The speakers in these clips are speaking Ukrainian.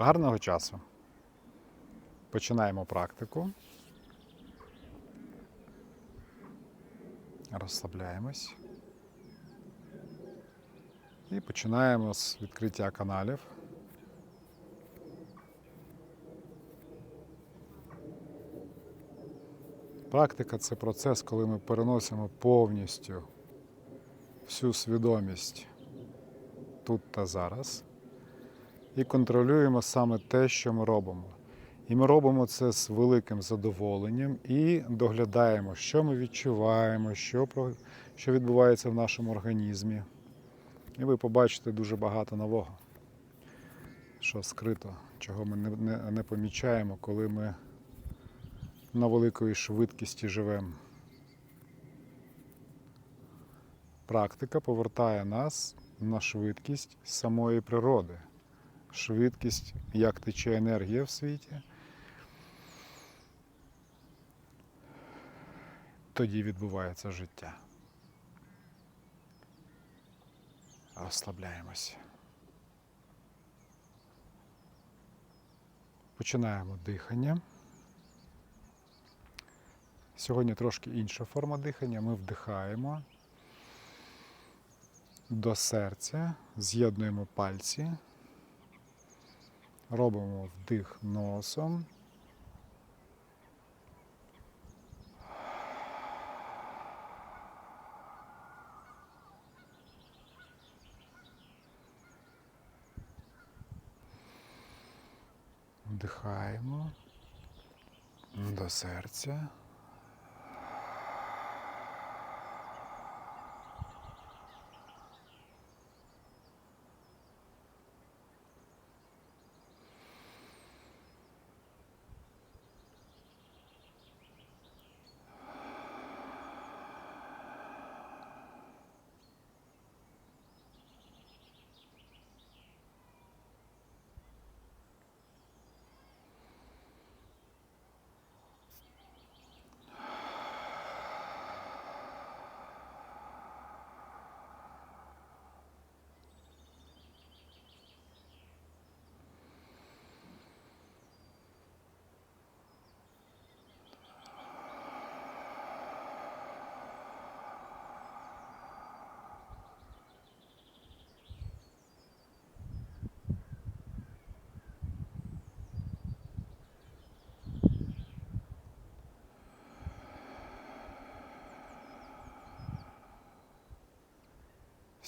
Гарного часу. Починаємо практику. Розслабляємось. І починаємо з відкриття каналів. Практика це процес, коли ми переносимо повністю всю свідомість тут та зараз і контролюємо саме те, що ми робимо. І ми робимо це з великим задоволенням і доглядаємо, що ми відчуваємо, що, що відбувається в нашому організмі. І ви побачите дуже багато нового, що скрито, чого ми не, не, не помічаємо, коли ми на великої швидкості живемо. Практика повертає нас на швидкість самої природи, швидкість, як тече енергія в світі. Тоді відбувається життя. Розслабляємося. Починаємо дихання. Сьогодні трошки інша форма дихання. Ми вдихаємо до серця, з'єднуємо пальці, робимо вдих носом. Вдихаємо до серця.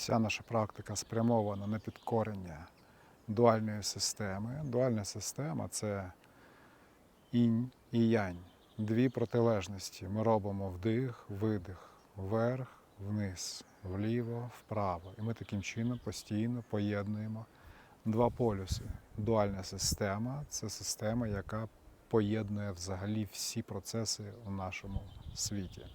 Вся наша практика спрямована на підкорення дуальної системи. Дуальна система це інь і янь. Дві протилежності. Ми робимо вдих, видих, вверх, вниз, вліво, вправо. І ми таким чином постійно поєднуємо два полюси. Дуальна система це система, яка поєднує взагалі всі процеси у нашому світі.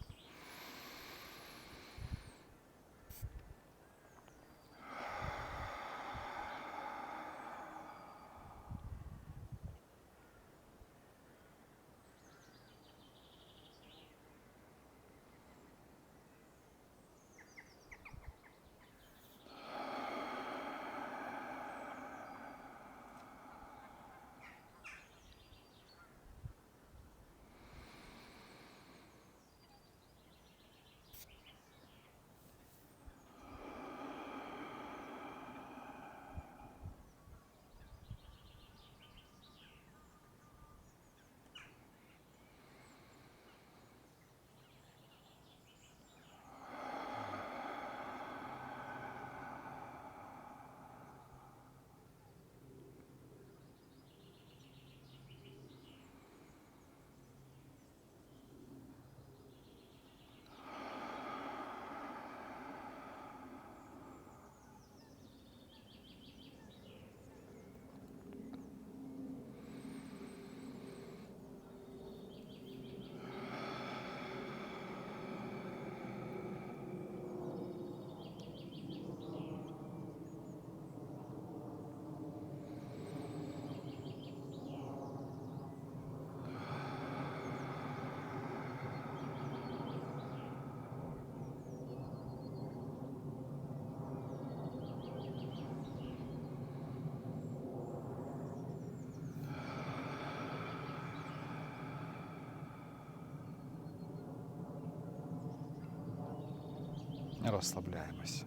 Розслабляємось.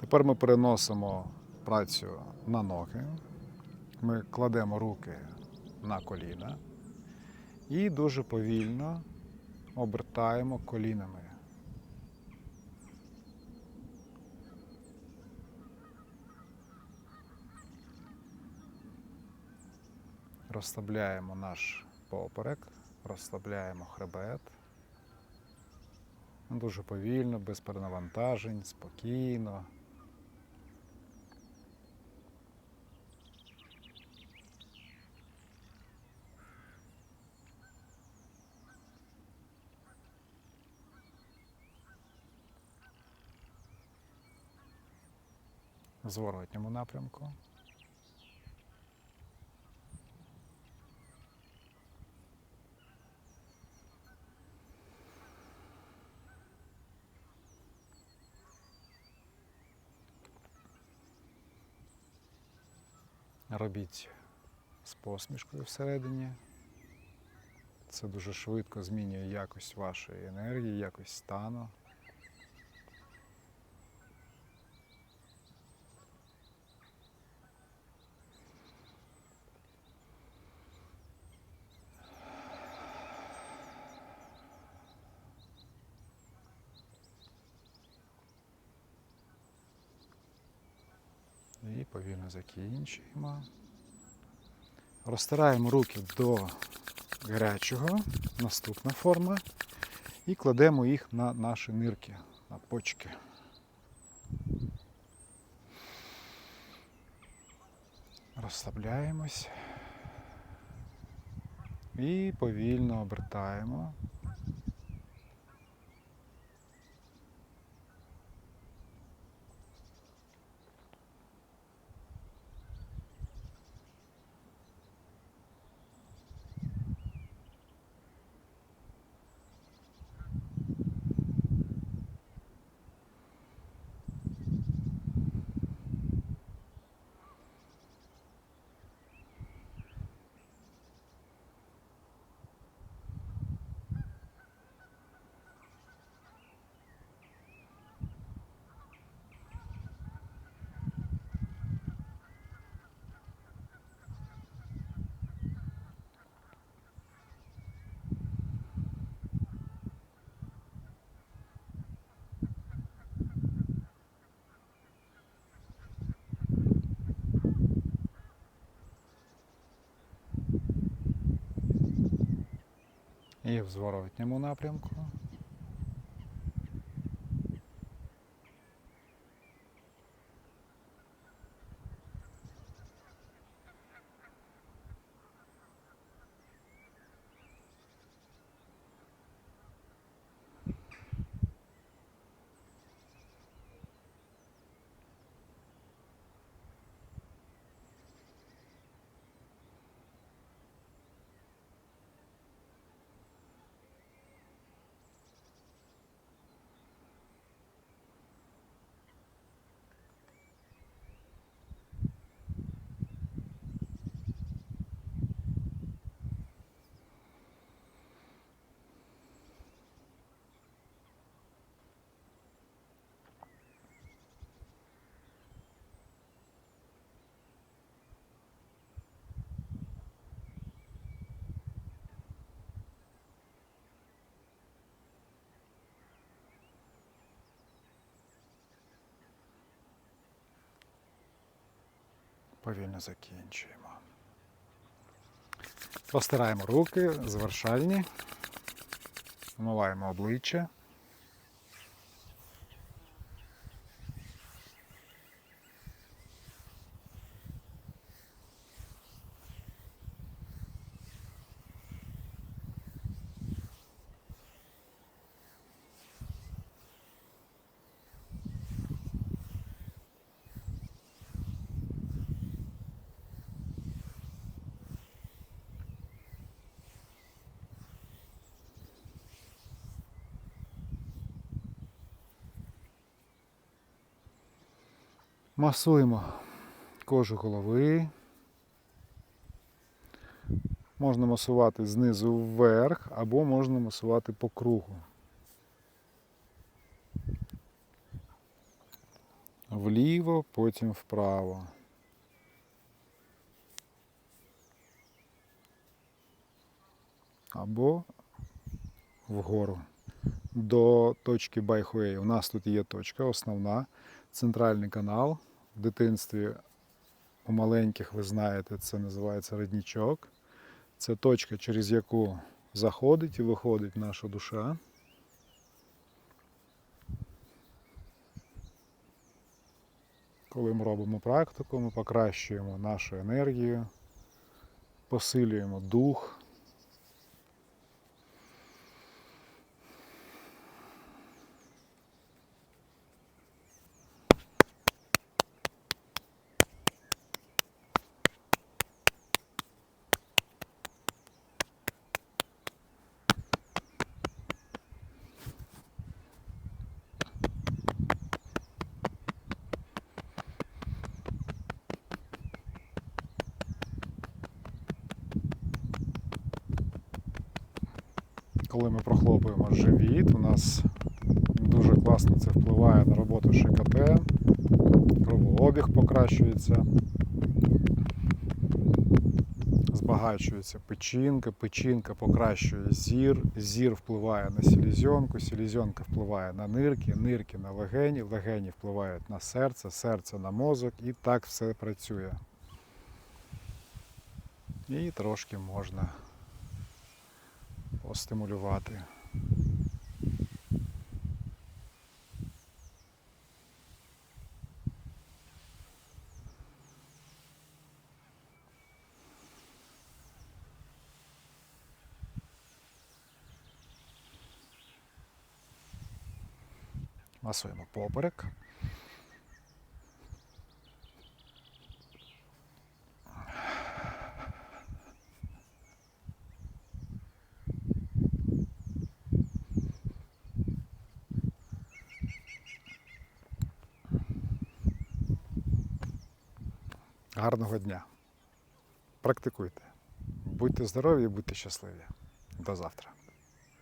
Тепер ми переносимо працю на ноги. Ми кладемо руки на коліна і дуже повільно обертаємо колінами. Розслабляємо наш поперек, розслабляємо хребет. Дуже повільно, без перенавантажень, спокійно. В зворотньому напрямку. Робіть з посмішкою всередині. Це дуже швидко змінює якість вашої енергії, якість стану. І повільно закінчуємо. Розтираємо руки до гарячого, наступна форма, і кладемо їх на наші нирки, на почки. Розслабляємось і повільно обертаємо. В зворотньому напрямку. Повільно закінчуємо. Простираємо руки, звершальні, вмиваємо обличчя. Масуємо кожу голови, Можна масувати знизу вверх або можна масувати по кругу. Вліво, потім вправо. Або вгору. До точки Байхуей. У нас тут є точка основна, центральний канал. Дитинстві у маленьких, ви знаєте, це називається роднічок. Це точка, через яку заходить і виходить наша душа. Коли ми робимо практику, ми покращуємо нашу енергію, посилюємо дух. Коли ми прохлопуємо живіт, у нас дуже класно це впливає на роботу ШКТ, кровообіг покращується, збагачується печінка, печінка покращує зір, зір впливає на селезенку, селезенка впливає на нирки, нирки на легені, легені впливають на серце, серце на мозок і так все працює. І трошки можна постимулювати. Масуємо поперек. Гарного дня. Практикуйте. Будьте здорові і будьте щасливі. До завтра.